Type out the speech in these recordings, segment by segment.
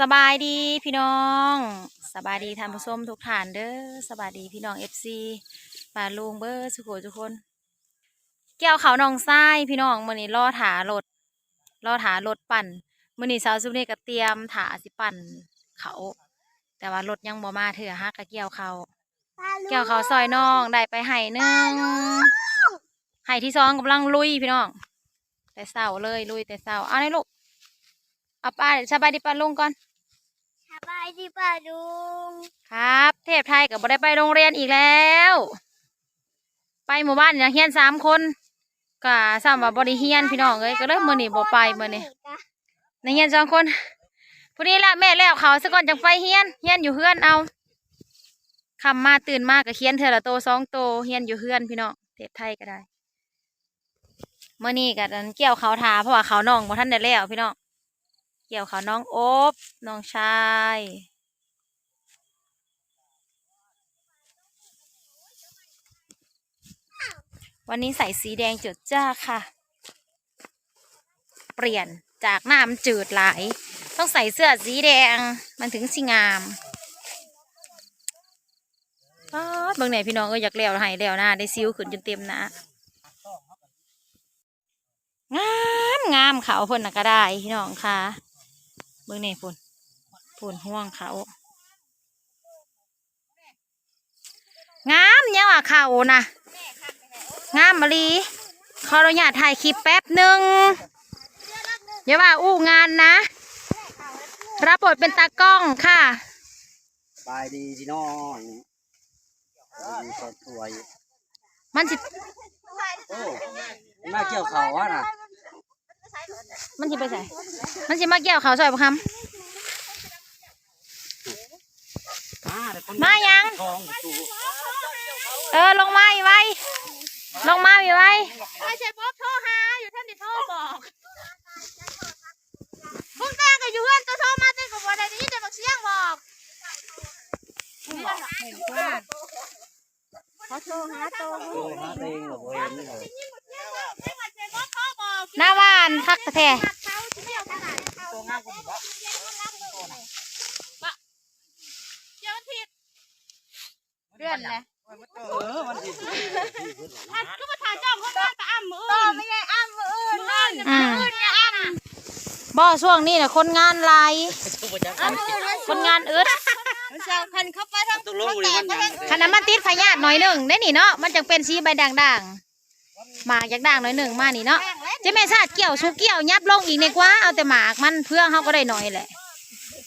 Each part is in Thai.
สบายดีพี่น้องสบายดีท่านผู้ชมทุกท่านเด้อสบายดีพี่น้องเอฟซีป่าลุงเบอร์สุโขทุกคน แก้วเขาวหนองทรายพี่น้องมื้อนี้ล่อถารถล่อถารถปั่นมื้อนี้สาวซุปนี่ก็เตรียมถาสิปั่นเขา แต่ว่ารถยังบ่มาเถื่อฮักกะเกี่ยวเขาวเกี่ยวเขาวซอยน้องได้ไปให้หนึ่งให้ที่สองกำลังลุยพี่น้อง แต่เศร้าเลยลุยแต่เศร้าเอาเลยลูก เอาป้าสบายดีป้าลุงก่อนสบายดีป่ะลุงครับ เทพไทยกับบ่ได้ไปโรงเรียนอีกแล้ว ไปหมู่บ้านเนี่ยเฮียนสามคนก็สามว่าบ่ได้เฮียนพี่น้องเอ้ยก็เลยมื้อนี้บ่ไปมื้อนี้ในเฮียนสองคนพอดีละแม่แล้วเขาซะก่อนจังไปเฮียนเฮียนอยู่เฮือนเอาคำมาตื่นมาก็เขียนเทอละโตสองโตเฮียนอยู่เฮือนพี่น้องเทพไทยก็ได้มื้อนี้ก็อันเกี่ยวเขาวทาเพราะว่าเขาวน้องบ่ทันได้แล้วพี่น้อง เกี่ยวเขาน้องโอบน้องชายวันนี้ใส่สีแดงจดจ้าค่ะ เปลี่ยนจากน้ำจืดหลาย ต้องใส่เสื้อสีแดงมันถึงสิงามป๊าดบางไหนพี่น้องก็อยากเลี้ยวให้เลี้ยวหน้าได้ซิ้วขึ้นจนเต็มนะงามงามเขาพ่นนะก็ได้พี่น้องค่ะ เบิ่งนี่พุ่นพุ่นห่วงเขางามเนี่ยว่ะเขานะงามมาลีขออนุญาตถ่ายคลิปแป๊บหนึ่งอย่าว่าอู้งานนะ รับบทเป็นตากล้องค่ะสบายดีพี่น้องสบายดีสดสวยมันสิโอ้มาเกี่ยวเขาวะน่ะ มันสิไปใส่ มันสิมาเกี่ยวเขาวซอยประคมาแต่คนมายังทองสู่ำเออลงมาอีกไว้ ลงมาอีกไว้ ไม่ใช่ป๊อบโทรหาอยู่ท่านดิโทรบอกมึงแต่งกับอยู่เพื่อนตัวโทรมาแต่กับวันใดนี้แต่บักเสียงบอกเขาโทรหาตัวโอ้ยมาเองกับเวนนี่เลยไม่ว่าจะป๊อบโทรบอกหน้าบ้า นคักแท้เขาเที่ยวขนทิศเรื่อนเลยเออมันสิอันก็มาถ่ายเจ้าคนนั้นไปอ้ำมืออื่นไม่ใช่อ้ำมืออื่นมืออื่นมืออื่นเนี่ยอ้ำบ่ช่วงนี้น่ะคนงานลายคนงานอึดเจ้าพันเข้าไปทั้งตกลงเลยมันยังขนาดมันติดพยาธิหน่อยหนึ่งได้หนี่เนาะมันจังเป็นสีใบด่างๆหมากจากด่างหน่อยหนึ่งมานี่เนาะ เจะแม่ชาติเกี่ยวสุเกี่ยวยับลงอีกในกว่าเอาแต่หมากมันเพื่องเขาก็ได้หน่อยแหละ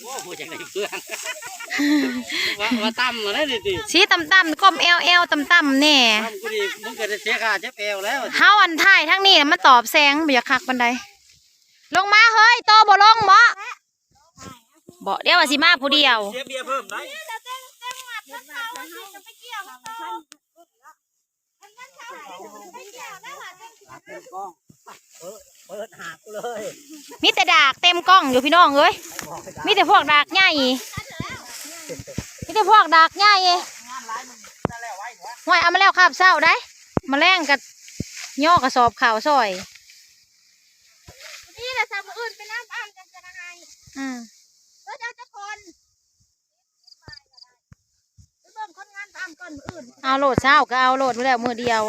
โอ้โหจังไดเพื่อนว่าว่าตั้มมาได้ดิดิสีต่ำๆก้มเอวเอวต่ำๆแน่ตั้มกูดีมึงก็ได้เสียค่าเจ็บเอวแล้วเฮาอันท้ายทั้งนี้น่ะมันตอบแซงบ่อยากคักบันไดลงมาเฮ้ยโตบ่ลงบ่บ่เดี๋ยวว่าสิมาผู้เดียวเสียเบียร์เพิ่มได้เราเต้นเต้นหมัดทั้งเขาจะไป เกี่ยวทั้งเขาทั้งนั้นเขาจะไปเกี่ยวได้หมัดทั้งเปิดกล้องเปิดเปิดหากูเลยมีแต่ดากเต็มกล้องอยู่พี่น้องเอ้ยมีแต่พวกดากใหญ่มีแต่พวกดากใหญ่ห้อยเอามาแล้วครับเศร้าได้มาแรงกับย่อกระสอบข่าวซอยนี่แหละสามอื่นเป็นน้ำอ้ำกันจะนายอืมก็จะจะคนเบิ่มคนงานอ้ำก่อนอื่นเอาโหลดเศร้าก็เอาโหลดมาแล้วมือเดียว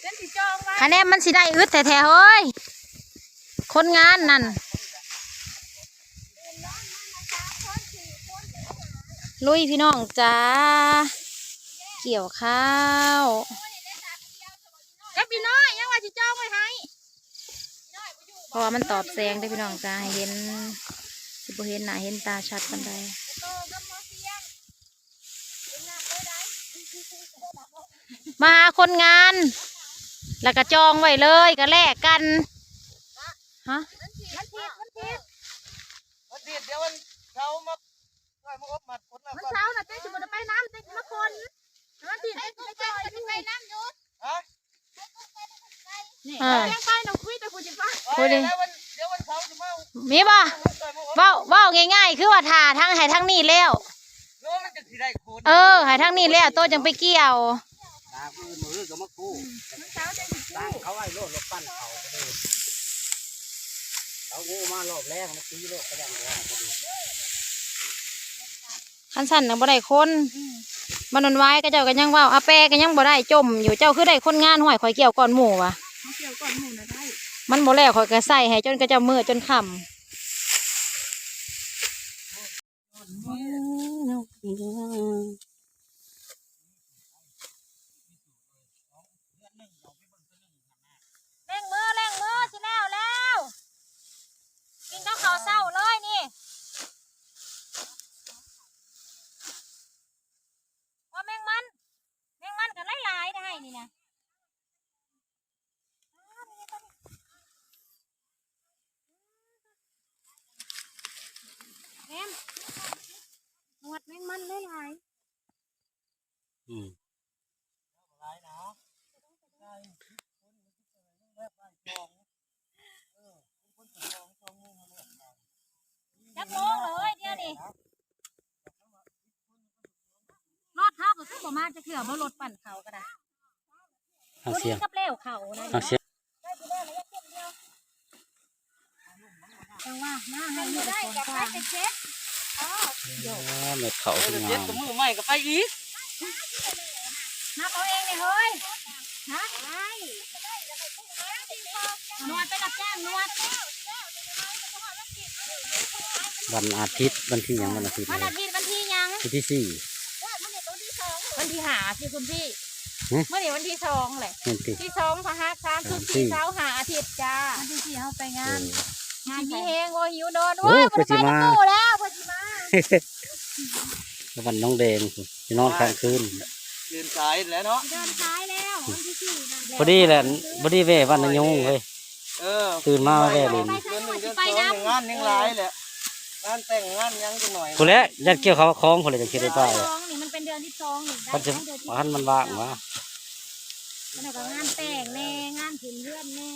เป็นสีจองไว้ คะแนนมันสิได้อึดแท้ๆเฮ้ย คนงานนั่น ลุยพี่น้องจ้า เกี่ยวข้าวกับพี่น้อยยังว่าสีจองไว้ให้เพราะว่ามันตอบแสงได้อพี่น้องจ้าให้เห็นสิบ่เห็นหน้าเห็นตาชัดกันได้โตกับมอเสียงมาหาคนงาน แล้วก็จองไว้เลยก็แลกกันฮะมันผิดมันผิดมันผิดเดี๋ยววันเขามามาอบมัดคนละมันเช้าน่ะเต้นสิบ่ไปน้ำเต้นมาคนมันผิดเต้นไปจอยไปน้ำอยู่ฮะนี่ยังไปน้องคุยแต่คุณจิฟ้าพูดดิเดี๋ยววันเดี๋ยววันเขาจะมามีป่ว้าเว้าง่ายๆ คือว่าถ่าทั้งให้ทั้งนี้แล้วเออให้ทั้งนี้แล้วโตจังไปเกี่ยว ตากูมือก็มากู้ มันเช้าเต้นสิ ตั้งเขาไว้โล ดรถปั้นเขาจะได้เขางูมารอบแรกมันตีโลกกระยังว่าพอดีคันสั่นน่ะบ่ได้คนมันนนไว้ก็เจ้าก็ยังเว่าอาแปก็ยังบ่ได้จม อยู่เจ้าคือได้คนงานห้อยข่อยเกี่ยวก่อนหมู่วะเขาเกี่ยวก่อนหมูนะได้มันบ่แล้วข่อยก็ใส่ให้จนก็เจ้ามือจนค่ำเร่งมือเร่งมือสิแล้วแล้วกินข้าวขาวเศร้าเลยนี่ว่าแมงมัน แมงมันกันหลายๆได้นี่นะ แม่มหนวดแมงมันได้หลายอืมจักโมงเลยเดี๋ยวนี้รถเท้าก็คือบ่มาจะเถื่อบ่รถปั่นเขาก็ได้เอาตัวเสียนี้งกับเลี้ยวเขานะเอาเสียงจังว่าหน้าให้อยู่ได้กับไปไปเช็ดอ๋อ เม็ดเขาขึ้นเจ็มาดกับมือใหม่ก็ไปอีกนับเอาเองเลยเฮ้ยฮะนวดไปรับจ้างนวดวันอาทิตย์วันที่หยังวันอาทิตย์วันเลอายทิตย์วันที่หยังวันที่สี่วันที่หาพี่คุณพี่หึเมื่อเดี๋ยววันที่สองแหละเห็นติที่สองพะฮักสามสุดสามสี่ที่เช้าหาอาทิตย์จ้าวันที่สี่เขาไปงานเอองานพี่เฮงโอ้หิวโดนโอ้โอ้ยเพิ่นสิไปมาน้ำหมูแล้วเพื่อนสิมาแล้ ววันน้องแดงพี่นอนค้างคืนเดินสายแล้วเนาะเดินซ้ายแล้ววันที่สี่นั่นแหละพอดีแหละพอดีแว่วันนายงเลยเออตื่นมาแว่เล่นไปเดือนหใส่นึ่งหัเดืวอนสิสไปองน้ำงานยังหลายแหละงานแต่งงานยังจะหน่อยผู้แล้วยัดเกี่ยวเขาคล้องคนเลยจะคิดได้ป้ายสองนี่มันเป็นเดือนที่สองนี่ได้มันจะเดือนที่พันมันว่างวะมันก็งานแต่งแน่งานถึงเลื่อนแน่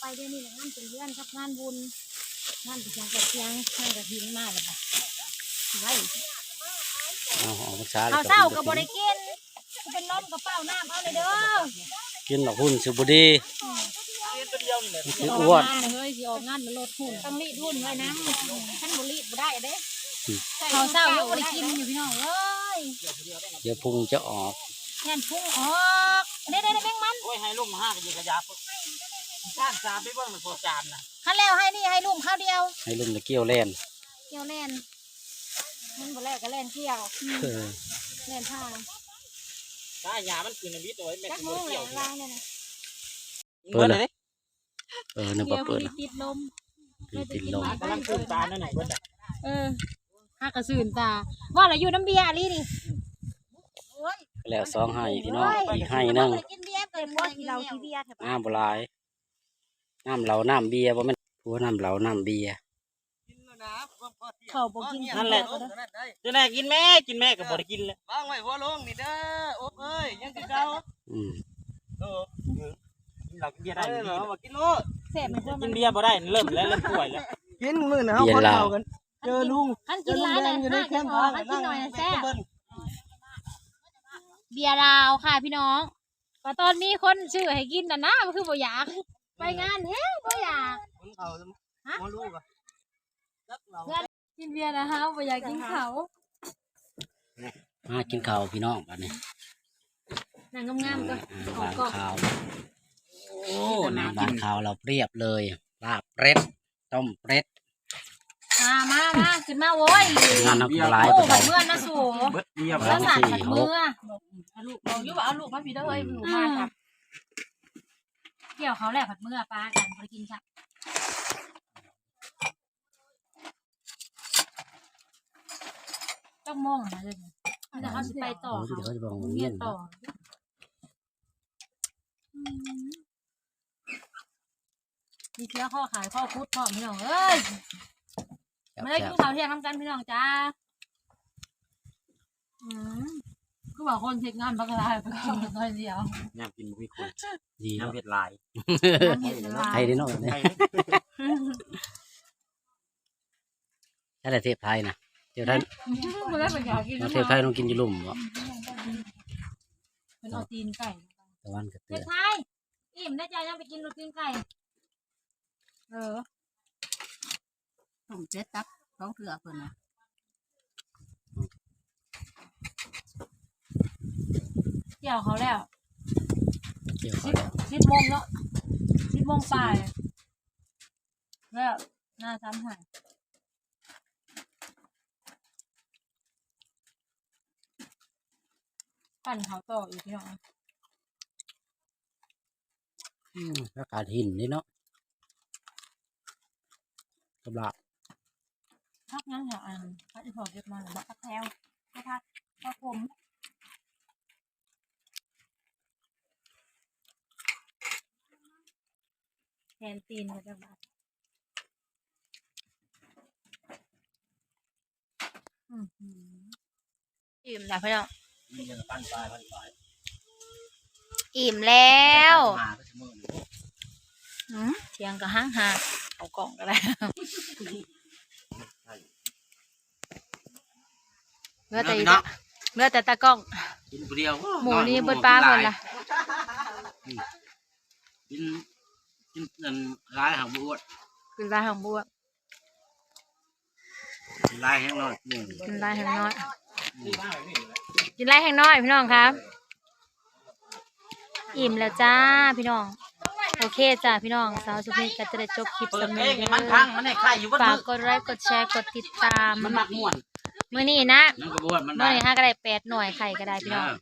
ไปเดือนนี้แหละงานถึงเลื่อนครับงานบุญงานถึงยังกระเทียงงานกระถินมากเลยค่ะไว้ เอาออกพรรษาข้าวเศร้ากับบริกินกูเป็นลมกับเป้าน้ำเอาเลยเด้อกินหรอกหุ่นสุบดีเรียนตัวเดียวนี่แหละมันคืออ้วนงานเฮ้ยสิออกงานมันลดหุ่นต้องรีดหุ่นไว้นะฉันบ่รีดบ่ได้เด้ข้าวเศร้ายกบริกินอยู่พี่น้องเอ้ยเดี๋ยวพุงจะออกงานพุ่งออกเด้เด้เด้แมงมันโอ้ยให้ลูกมาห้ากันยิงกระยาปุ๊บจ้างสามไปเบิ่งมันพอจานนะคันแล้วให้นี่ให้ลุมข้าวเดียว ให้ลุ่มตะเกี่ยวแล่นเกี่ยวแล่น มันบ่แลกก็แล่นเกี่ยวเออแล่นผ้าถ้าหยามันคืนในวิทย์เอาไว้แม่จักถึงโมงเกี่แล้ยวววางเนี่ยนะเปิดเลยเออนึกเกี่ว่ายวเปิดมีติดลมติดติดลมกำลังคืนตานั่นไหนเบิ่งเออฮักกระสืนตา ว่าเราอยู่น้ำเบียร์อะลีนี่แล้วสองให้พี่น้องอีกให้หนึงกินเบียร์เกินว่าเราที่เบียร์เถอะน้ำบหลายน้ำเหลาน้ำเบียร์บ่แม่นผัวน้ำเหลาน้ำเบียร์เขาบอกกินนั่นแหละ จะไหนกินแม่กินแม่ก็บ่ได้กินแล้ววางไว้หัวลงนี่เด้อโอ๊บเอ้ยยังคือเก่าอืมเออเรากินเบียร์ได้เหรอมากินโลดเสพมันพวกมักินนเบียร์บ่ได้เริ่มแล้วเริ่มป่วยแล้วกินมื้อนะเบียร์เหล้าเจอลุงขันกินร้ายเลยห้าจะพอขันกินหน่อยนะแซ่บเบียร์ลาวค่ะพี่น้องก็ตอนมีคนชื่อให้กินน่ะนะมันคือบ่อยาก ไปงานเฮ้ยบ่อยากคนเขาหมอลูกอะรั กเรากินเบียร์นะคะบ่อยากกินเขาวมากินข้าวพี่น้องบัดนี้หนังงามๆก็อ่าขอวางกรอบข้าวโอ้น้ำวางข้าวเราเรียบเลยลาบเป็ดต้มเป็ดมามามาขึ้นมาโว้ยงานนักหลายโอ้ปานบัใดดเมื่อนะสูเบิดเบียร์แล้วสั่นขัดมือลูกบอกอยู่ว่าเอาลูกมาพี่เด้อเอ้ยลูกอืมามครับเกี่ยวเขาแหละผัดมือปลากันไปกินจ้ะ ต้องมองนะเลยมันจะเขาสิไปต่อเดี๋ยวเขาเขาจะบอกโรงเงีเรียยนนต่ออืมมีเชื้อข้อขายข้อคุดพร้อมพี่น้องเอ้ยมาได้กินข้าวเที่ยงน้ำกันพี่น้องจ้าอืมคือว่าคนเช็ดงานบักลายไปกินกันน้อยเดียวน้ำกินมุ้ยคนดีเนาะน้ำเผ็ดลายน้ำเห็ดละลาไทยยเด้เนาะเนี่ยใช่แต่เทพไทยนะ เทพไทยมันได้เป็นอยากกินเทพไทยต้องกินอยู่ลุ่มบ่เป็นเอาตีนไก่ตะวันก็เทเตือพนไทยอิ่มได้ใจยังไปกินโรตีนไก่เออส่งเจ็ดตักสองเถื่อเพิ่นน่ะเกี่ยวเขาแล้วเกี่ยวสิเขาบแล้วสิบโมงเนาะสิบโมงปลายแล้วหน้าซ้ำหาย ปั่นเขาต่ออีกพี่น้องอืมอากาศหินนี่เนาะสำหรับพักนั่งแถวอันพักอีพอเก็บมาหรือว่าพักแถวพักพักพักผมแทนตีนมาจากบ้านอือหืออิ่มแล้วพี่น้อง มีเงินปั้นปลายปั้นปลายอิ่มแล้วมาก็ชั่วโมงหนึ่งอืมเทียงก็ห้างหาเอากล่องก็ได้เหลือแต่อีเนาะเหลือแต่ตากล้อง กินผู้เดียวหมูนี่เบดปลาหมดละกินกินเงินร้ายหางบวชกินลายหางบัวกินร้ายแห้งน้อยหนึ่งกินลายแห่งน้อย กินลายแห่งน้อยพี่น้องครับ อิ่มแล้วจ้าพี่น้อง โอเคจ้าพี่น้องสาวสุพินก็จะได้จบคลิปเปิดสำเพเร็ลจงให้มันพังมันให้ใครอยู่บ้านฝากมือกดไลค์กดแชร์กดติดตามมันมักม่วนมื้อนี้นะนั่นก็บวชมันมื้ได้อนี้ห้าก็ได้แปดหน่วยไข่ก็ได้พี่น้องเออ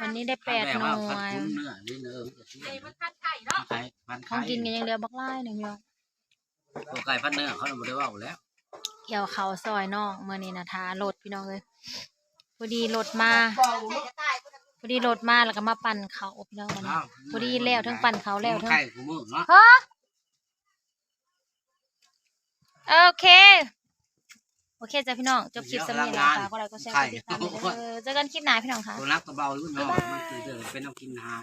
วันนี้ได้แปดหคัน่นวว่าคันยคุ้มเนื้อนี่เนื้อจะเชื่อมันไข่มันของไข่กินกันยังเหลือบักไล่หนึ่งพี่น้อง ตัวไก่พันเนื้อเขาเราไม่ได้ว่าแล้ว เกี่ยวเขาซอยน้องมื้อนี้นะทารถพี่น้องเลย พอดีรถมาพอดีรถมาแล้วก็มาปั่นเขาพี่น้องวันนี้พอดีแล้วทั้งปั่นเขาแล้วทั้งไข่กูมือเนาะฮะโอเค โอเคจ้ะพี่น้องจบคลิปสำเร็จแล้วค่ะก็ไลค์ก็แชร์กดติดตามเลยเด้อเจอกันคลิปหน้าพี่น้องค่ะตัวนักตัวเบาอยู่เนาะมันคือเดินเป็นเอากินหาง